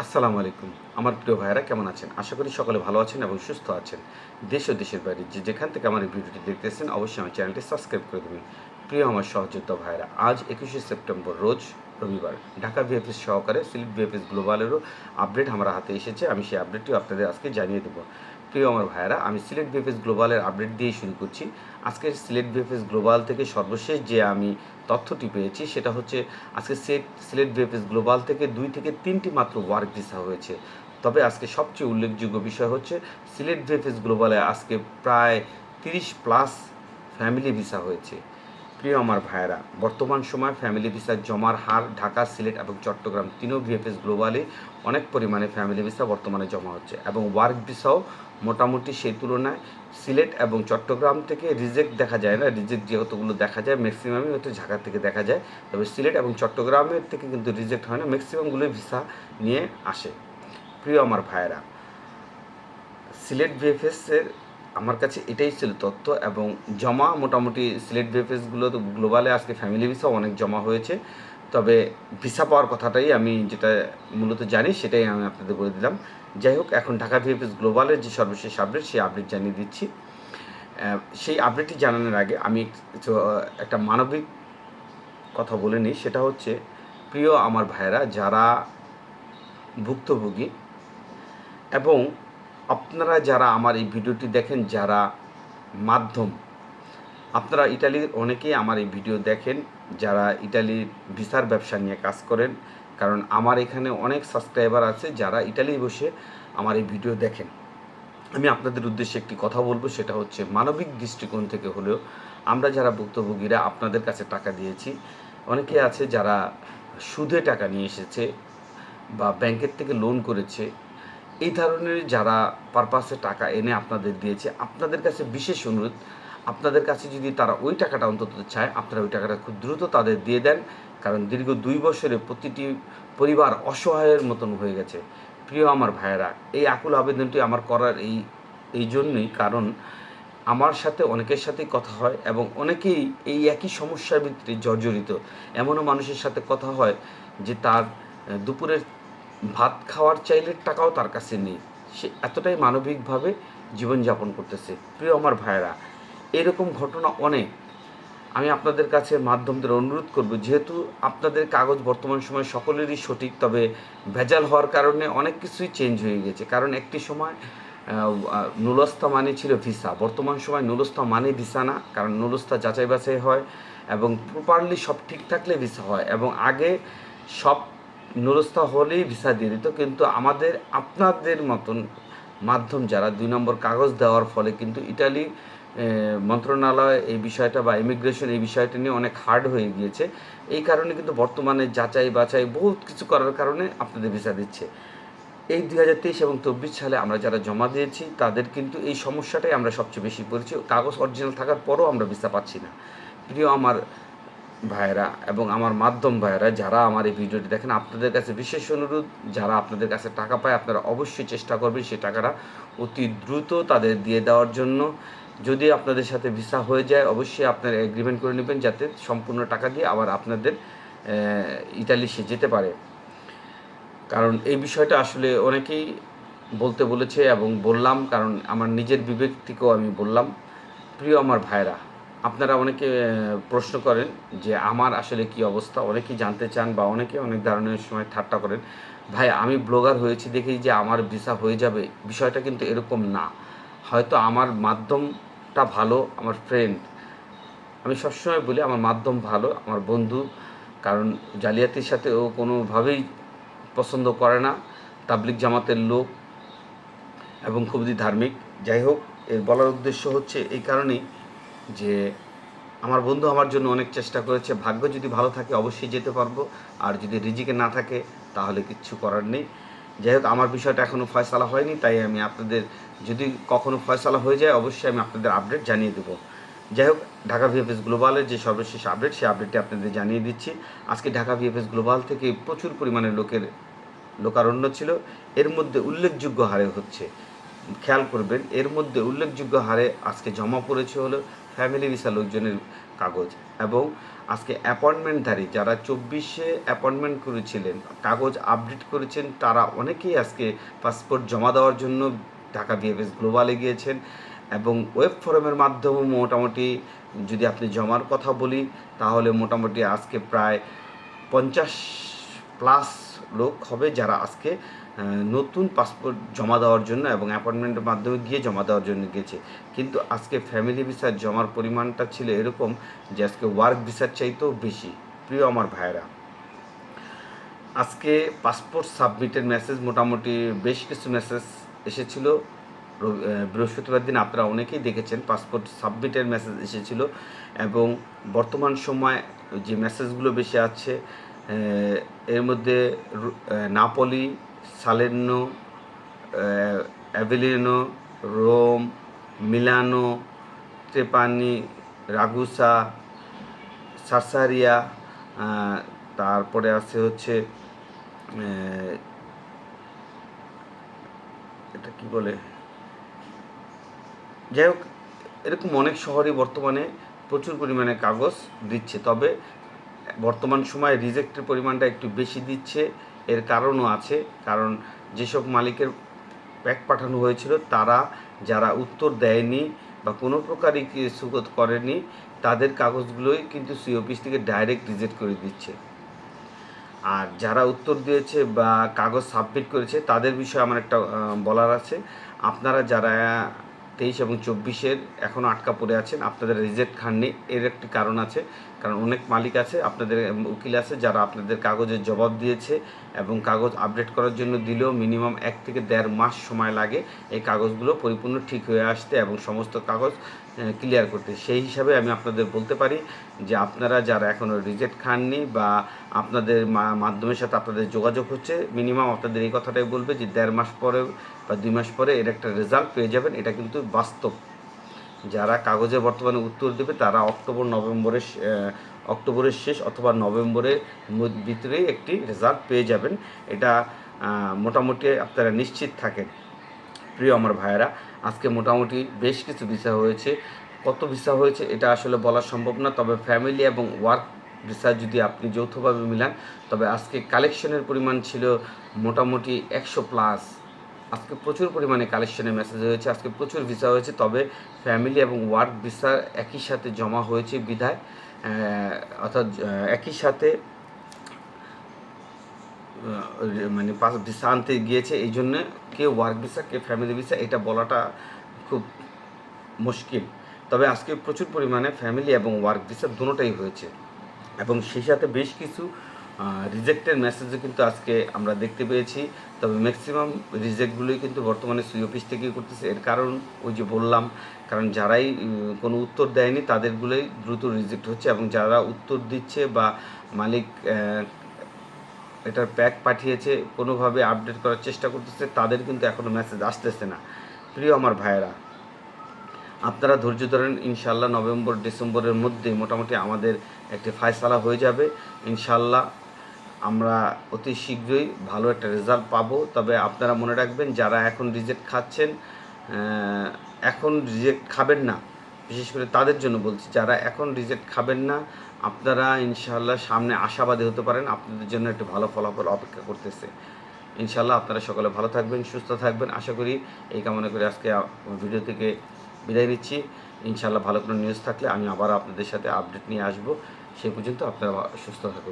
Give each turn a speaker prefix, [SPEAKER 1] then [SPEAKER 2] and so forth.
[SPEAKER 1] আসসালামু আলাইকুম। আমার প্রিয় ভাইয়েরা, কেমন আছেন? আশা করি সকলে ভালো আছেন এবং সুস্থ আছেন। দেশ ও দেশের বাইরে যে যেখান থেকে আমার এই ভিডিওটি দেখতেছেন, অবশ্যই আমার চ্যানেলটি সাবস্ক্রাইব করে দেবেন। প্রিয় আমার সহযোদ্ধা ভাইয়েরা, আজ একুশে সেপ্টেম্বর, রোজ রবিবার ঢাকা বিএফএস সহকারে সিলেট বিএফএস গ্লোবালেরও আপডেট আমার হাতে এসেছে। আমি সেই আপডেটটিও আপনাদের আজকে জানিয়ে দেবো। প্রিয় আমার ভাইয়েরা, আমি সিলেট বিএফএস গ্লোবালের আপডেট দিয়ে শুরু করছি। আজকে সিলেট বিএফএস গ্লোবাল থেকে সর্বশেষ যে আমি তথ্যটি পেয়েছি, সেটা হচ্ছে আজকে সেট সিলেট বিএফএস গ্লোবাল থেকে দুই থেকে তিনটি মাত্র ওয়ার্ক ভিসা হয়েছে। তবে আজকে সবচেয়ে উল্লেখযোগ্য বিষয় হচ্ছে, সিলেট বিএফএস গ্লোবালে আজকে প্রায় তিরিশ প্লাস ফ্যামিলি ভিসা হয়েছে। প্রিয় আমার ভাইয়েরা, বর্তমান সময় ফ্যামিলি ভিসা জমার হার ঢাকা, সিলেট এবং চট্টগ্রাম তিনও ভিএফএস গ্লোবালে অনেক পরিমাণে ফ্যামিলি ভিসা বর্তমানে জমা হচ্ছে এবং ওয়ার্ক ভিসাও মোটামুটি সেই তুলনায় সিলেট এবং চট্টগ্রাম থেকে রিজেক্ট দেখা যায় না। রিজেক্ট যেহেতুগুলো দেখা যায় ম্যাক্সিমামই হয়তো ঢাকা থেকে দেখা যায়। তবে সিলেট এবং চট্টগ্রামের থেকে কিন্তু রিজেক্ট হয় না। ম্যাক্সিমামগুলোই ভিসা নিয়ে আসে। প্রিয় আমার ভাইয়েরা, সিলেট ভিএফএসের আমার কাছে এটাই ছিল তথ্য এবং জমা মোটামুটি সিলেট ভিএফএসগুলো তো গ্লোবালে আজকে ফ্যামিলি ভিসা অনেক জমা হয়েছে। তবে ভিসা পাওয়ার কথাটাই আমি যেটা মূলত জানি সেটাই আমি আপনাদের বলে দিলাম। যাই হোক এখন ঢাকা ভিএফএস গ্লোবালের যে সর্বশেষ আপডেট সেই আপডেট জানিয়ে দিচ্ছি। সেই আপডেটটি জানানোর আগে আমি একটু, মানবিক কথা বলে নিই। সেটা হচ্ছে প্রিয় আমার ভাইয়েরা যারা ভুক্তভোগী এবং আপনারা যারা আমার এই ভিডিওটি দেখেন যারা মাধ্যম আপনারা ইটালির অনেকেই আমার এই ভিডিও দেখেন যারা ইটালির ভিসার ব্যবসা নিয়ে কাজ করেন কারণ আমার এখানে অনেক সাবস্ক্রাইবার আছে যারা ইটালি বসে আমার এই ভিডিও দেখেন। আমি আপনাদের উদ্দেশ্যে একটি কথা বলব, সেটা হচ্ছে মানবিক দৃষ্টিকোণ থেকে হলেও আমরা যারা ভুক্তভোগীরা আপনাদের কাছে টাকা দিয়েছি, অনেকে আছে যারা সুদে টাকা নিয়ে এসেছে বা ব্যাংকের থেকে লোন করেছে, এই ধরনের যারা পারপাসে টাকা এনে আপনাদের দিয়েছে, আপনাদের কাছে বিশেষ অনুরোধ, আপনাদের কাছে যদি তারা ওই টাকাটা অন্তত চায়, আপনারা ওই টাকাটা খুব দ্রুত তাদের দিয়ে দেন কারণ দীর্ঘ দুই বছরে প্রতিটি পরিবার অসহায়ের মতন হয়ে গেছে। প্রিয় আমার ভাইয়েরা, এই আকুল আবেদনটি আমার করার এই এই জন্যই কারণ আমার সাথে অনেকের সাথেই কথা হয় এবং অনেকেই এই একই সমস্যার ভিত্তিতে জর্জরিত। এমনও মানুষের সাথে কথা হয় যে তার দুপুরের ভাত খাওয়ার চাইলে টাকাও তার কাছে নেই। সে এতটাই মানবিকভাবে জীবনযাপন করতেছে। প্রিয় আমার ভাইয়েরা, এরকম ঘটনা অনেক। আমি আপনাদের কাছে মাধ্যমদের অনুরোধ করব, যেহেতু আপনাদের কাগজ বর্তমান সময় সকলেরই সঠিক, তবে ভেজাল হওয়ার কারণে অনেক কিছুই চেঞ্জ হয়ে গেছে। কারণ একটি সময় নুলস্থা মানে ছিল ভিসা। বর্তমান সময় নুলস্থা মানে ভিসা না, কারণ নুলস্থা যাচাই বাছাই হয় এবং প্রপারলি সব ঠিক থাকলে ভিসা হয় এবং আগে সব নুরস্থা হলেই ভিসা দিয়ে দিত। কিন্তু আমাদের, আপনাদের মতন মাধ্যম যারা দুই নম্বর কাগজ দেওয়ার ফলে কিন্তু ইটালি মন্ত্রণালয় এই বিষয়টা বা ইমিগ্রেশন এই বিষয়টা নিয়ে অনেক হার্ড হয়ে গিয়েছে। এই কারণে কিন্তু বর্তমানে যাচাই বাছাই বহুত কিছু করার কারণে আপনাদের ভিসা দিচ্ছে। এই দুই হাজার তেইশ এবং চব্বিশ সালে আমরা যারা জমা দিয়েছি, তাদের কিন্তু এই সমস্যাটাই আমরা সবচেয়ে বেশি পড়েছি। কাগজ অরিজিনাল থাকার পরও আমরা ভিসা পাচ্ছি না। প্রিয় আমার ভাইয়েরা এবং আমার মাধ্যম ভাইয়েরা, যারা আমার এই ভিডিওটি দেখেন, আপনাদের কাছে বিশেষ অনুরোধ, যারা আপনাদের কাছে টাকা পায়, আপনারা অবশ্যই চেষ্টা করবেন সেই টাকাটা অতি দ্রুত তাদের দিয়ে দেওয়ার জন্য। যদি আপনাদের সাথে ভিসা হয়ে যায়, অবশ্যই আপনারা এগ্রিমেন্ট করে নেবেন যাতে সম্পূর্ণ টাকা দিয়ে আবার আপনাদের ইতালি সে যেতে পারে। কারণ এই বিষয়টা আসলে অনেকেই বলতে বলেছে এবং বললাম, কারণ আমার নিজের বিবেক থেকেও আমি বললাম। প্রিয় আমার ভাইরা আপনারা অনেকে প্রশ্ন করেন যে আমার আসলে কি অবস্থা? অনেকেই জানতে চান বা অনেকে অনেক ধরনের সময় ঠাট্টা করেন। ভাই, আমি ব্লগার হয়েছি দেখেই যে আমার ভিসা হয়ে যাবে। বিষয়টা কিন্তু এরকম না। হয়তো আমার মাধ্যমটা ভালো, আমার ফ্রেন্ড আমি সবসময় বলি আমার মাধ্যম ভালো, আমার বন্ধু। কারণ জালিয়াতির সাথে ও কোনোভাবেই পছন্দ করে না। তাবলিক জামাতের লোক এবং খুবই ধার্মিক। যাই হোক, এর বলার উদ্দেশ্য হচ্ছে এই কারণেই যে আমার বন্ধু আমার জন্য অনেক চেষ্টা করেছে। ভাগ্য যদি ভালো থাকে অবশ্যই যেতে পারব। আর যদি রিজিকে না থাকে, তাহলে কিচ্ছু করার নেই। যাই হোক আমার বিষয়টা এখনও ফয়সালা হয়নি, তাই আমি আপনাদের যদি কখনো ফয়সালা হয়ে যায়, অবশ্যই আমি আপনাদের আপডেট জানিয়ে দেবো। যাই হোক, ঢাকা ভিএফএস গ্লোবালের যে সর্বশেষ আপডেট সেই আপডেটটি আপনাদের জানিয়ে দিচ্ছি। আজকে ঢাকা ভিএফএস গ্লোবাল থেকে প্রচুর পরিমাণে লোকের লোকারণ্য ছিল। এর মধ্যে উল্লেখযোগ্য হারে হচ্ছে, খেয়াল করবেন, এর মধ্যে উল্লেখযোগ্য হারে আজকে জমা পড়েছে হলো ফ্যামিলি ভিসা লোকজনের কাগজ এবং আজকে অ্যাপয়েন্টমেন্টধারী যারা চব্বিশে অ্যাপয়েন্টমেন্ট করেছিলেন, কাগজ আপডেট করেছেন, তারা অনেকেই আজকে পাসপোর্ট জমা দেওয়ার জন্য ঢাকা বিএফএস গ্লোবালে গিয়েছেন এবং ওয়েব ফোরামের মাধ্যমে মোটামুটি যদি আপনি জমার কথা বলি, তাহলে মোটামুটি আজকে প্রায় পঞ্চাশ প্লাস লোক হবে যারা আজকে নতুন পাসপোর্ট জমা দেওয়ার জন্য এবং অ্যাপয়েন্টমেন্টের মাধ্যমে গিয়ে জমা দেওয়ার জন্য গিয়েছে। কিন্তু আজকে ফ্যামিলি ভিসার জমার পরিমাণটা ছিল এরকম যে আজকে ওয়ার্ক ভিসার চাইতেও বেশি। প্রিয় আমার ভাইয়েরা, আজকে পাসপোর্ট সাবমিটের মেসেজ মোটামুটি বেশ কিছু মেসেজ এসেছিল। বৃহস্পতিবার দিন আপনারা অনেকেই দেখেছেন পাসপোর্ট সাবমিটের মেসেজ এসেছিল এবং বর্তমান সময় যে মেসেজগুলো বেশি আছে এর মধ্যে Napoli Salerno ah, Avellino Rome Milano Trapani Ragusa সারসারিয়া তারপরে আছে হচ্ছে এটা কি বলে? যাই হোক এরকম অনেক শহরই বর্তমানে প্রচুর পরিমাণে কাগজ দিচ্ছে তবে বর্তমান সময়ে রিজেক্টের পরিমাণটা একটু বেশি দিচ্ছে। এর কারণও আছে। কারণ যেসব মালিকের প্যাক পাঠানো হয়েছিল, তারা যারা উত্তর দেয়নি বা কোনো প্রকারই কিছু করেনি, তাদের কাগজগুলোই কিন্তু সি অফিস থেকে ডাইরেক্ট রিজেক্ট করে দিচ্ছে। আর যারা উত্তর দিয়েছে বা কাগজ সাবমিট করেছে, তাদের বিষয়ে আমার একটা বলার আছে। আপনারা যারা তেইশ এবং চব্বিশের এখনও আটকা পড়ে আছেন, আপনাদের রিজেক্ট খাননি, এর একটি কারণ আছে। কারণ অনেক মালিক আছে, আপনাদের উকিল আছে যারা আপনাদের কাগজের জবাব দিয়েছে এবং কাগজ আপডেট করার জন্য দিলেও মিনিমাম এক থেকে দেড় মাস সময় লাগে এই কাগজগুলো পরিপূর্ণ ঠিক হয়ে আসতে এবং সমস্ত কাগজ ক্লিয়ার করতে। সেই হিসাবে আমি আপনাদের বলতে পারি যে আপনারা যারা এখনও রিজেক্ট খাননি বা আপনাদের মাধ্যমের সাথে আপনাদের যোগাযোগ হচ্ছে মিনিমাম আপনাদের এই কথাটাই বলবে যে দেড় মাস পরে বা দুই মাস পরে এর একটা রেজাল্ট পেয়ে যাবেন। এটা কিন্তু বাস্তব যারা কাগজে বর্তমানে উত্তর দেবে, তারা অক্টোবর নভেম্বরের অক্টোবরের শেষ অথবা নভেম্বরের ভিতরেই একটি রেজাল্ট পেয়ে যাবেন। এটা মোটামুটি আপনারা নিশ্চিত থাকেন। প্রিয় আমার ভাইয়েরা, আজকে মোটামুটি বেশ কিছু ভিসা হয়েছে। কত ভিসা হয়েছে এটা আসলে বলা সম্ভব না, তবে ফ্যামিলি এবং ওয়ার্ক ভিসা যদি আপনি যৌথভাবে মিলান, তবে আজকে কালেকশনের পরিমাণ ছিল মোটামুটি একশো প্লাস আজকে প্রচুর পরিমাণে কালেকশনের মেসেজ হয়েছে, আজকে প্রচুর ভিসা হয়েছে, তবে ফ্যামিলি এবং ওয়ার্ক ভিসা একই সাথে জমা হয়েছে বিধায়। অর্থাৎ একই সাথে মানে পাস ভিসা আনতে গিয়েছে, এই জন্য কে ওয়ার্ক ভিসা কে ফ্যামিলি ভিসা এটা বলাটা খুব মুশকিল। তবে আজকে প্রচুর পরিমাণে ফ্যামিলি এবং ওয়ার্ক ভিসা দুটোটাই হয়েছে। এবং সেই সাথে বেশ কিছু রিজেক্টের মেসেজও কিন্তু আজকে আমরা দেখতে পেয়েছি। তবে ম্যাক্সিমাম রিজেক্টগুলোই কিন্তু বর্তমানে সুই অফিস থেকেই করতেছে। এর কারণ ওই যে বললাম, কারণ যারাই কোনো উত্তর দেয়নি, তাদেরগুলোই দ্রুত রিজেক্ট হচ্ছে এবং যারা উত্তর দিচ্ছে বা মালিক এটার প্যাক পাঠিয়েছে, কোনোভাবে আপডেট করার চেষ্টা করতেছে, তাদের কিন্তু এখনও মেসেজ আসতেছে না। প্রিয় আমার ভাইয়েরা, আপনারা ধৈর্য ধরেন ইনশাল্লাহ নভেম্বর, ডিসেম্বরের মধ্যে মোটামুটি আমাদের একটি ফায়সালা হয়ে যাবে। ইনশাল্লাহ আমরা অতি শীঘ্রই ভালো একটা রেজাল্ট পাবো। তবে আপনারা মনে রাখবেন, যারা এখন রিজেক্ট খাচ্ছেন এখন রিজেক্ট খাবেন না। বিশেষ করে তাদের জন্য বলছি, যারা এখন রিজেক্ট খাবেন না, আপনারা ইনশাল্লাহ সামনে আশাবাদী হতে পারেন, আপনাদের জন্য একটু ভালো ফলাফল অপেক্ষা করতেছে। ইনশাল্লাহ আপনারা সকলে ভালো থাকবেন, সুস্থ থাকবেন। আশা করি এই কামনা করে আজকে ভিডিও থেকে বিদায় নিচ্ছি। ইনশাল্লাহ ভালো কোনো নিউজ থাকলে আমি আবার আপনাদের সাথে আপডেট নিয়ে আসব। সেই পর্যন্ত আপনারা সুস্থ থাকুন।